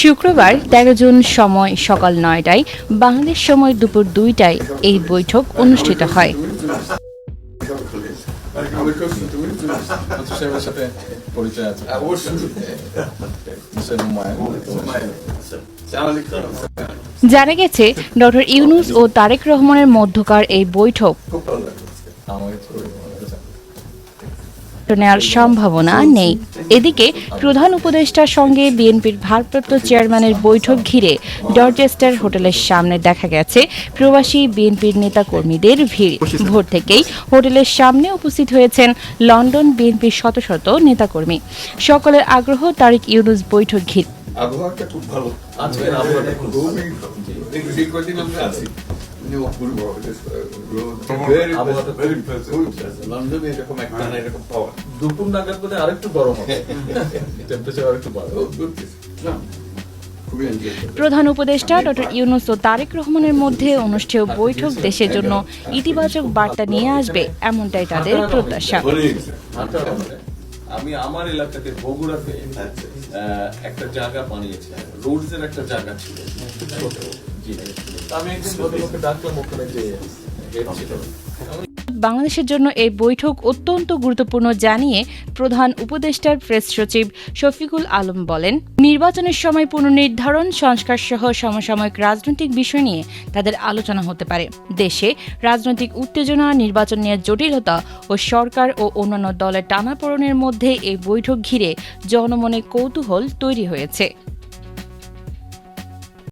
শুক্রবার তেরো জুন সময় সকাল নয়টায়, বাংলাদেশ সময় দুপুর দুইটায় এই বৈঠক অনুষ্ঠিত হয়। জানা গেছে, ডক্টর ইউনুস ও তারেক রহমানের মধ্যকার এই বৈঠক নেওয়ার সম্ভাবনা নেই। এদিকে প্রধান উপদেষ্টার সঙ্গে বিএনপির ভারপ্রাপ্ত চেয়ারম্যানের বৈঠক ঘিরে ডরচেস্টার হোটেলের সামনে দেখা গেছে প্রবাসী বিএনপির নেতাকর্মীদের ভিড়। ভোর থেকেই হোটেলের সামনে উপস্থিত হয়েছেন লন্ডন বিএনপির শত শত নেতাকর্মী। সকলের আগ্রহ তারেক ইউনুস বৈঠক ঘিরে। আবহাওয়াটা খুব ভালো। আজকের আবহাওয়াটা খুব খুবই ভালো এই কদিন আমরা আছি অপূর্ব আবহাওয়াটা ভেরি লন্ডনে এরকম একটা না এরকম পাওয়া দুপুর নাগাদ বোধহয় আরেকটু গরম হবে। টেম্পারেচার আরেকটু বাড়বে। খুবই এনজয় প্রধান উপদেষ্টা ডক্টর ইউনুস ও তারেক রহমানের মধ্যে অনুষ্ঠেয় বৈঠক দেশের জন্য ইতিবাচক বার্তা নিয়ে আসবে এমনটাই তাদের প্রত্যাশা। আমি আমার এলাকাতে বগুড়াতে একটা জায়গা বানিয়েছি। রোডস এর একটা জায়গা ছিল বাংলাদেশের জন্য এই বৈঠক অত্যন্ত গুরুত্বপূর্ণ জানিয়ে প্রধান উপদেষ্টার প্রেস সচিব শফিকুল আলম বলেন, নির্বাচনের সময় পুনর্নির্ধারণ, সংস্কার সহ সমসাময়িক রাজনৈতিক বিষয় নিয়ে তাদের আলোচনা হতে পারে। দেশে রাজনৈতিক উত্তেজনা, নির্বাচন নিয়ে জটিলতা ও সরকার ও অন্যান্য দলের টানাপোড়েনের মধ্যে এই বৈঠক ঘিরে জনমনে কৌতূহল তৈরি হয়েছে।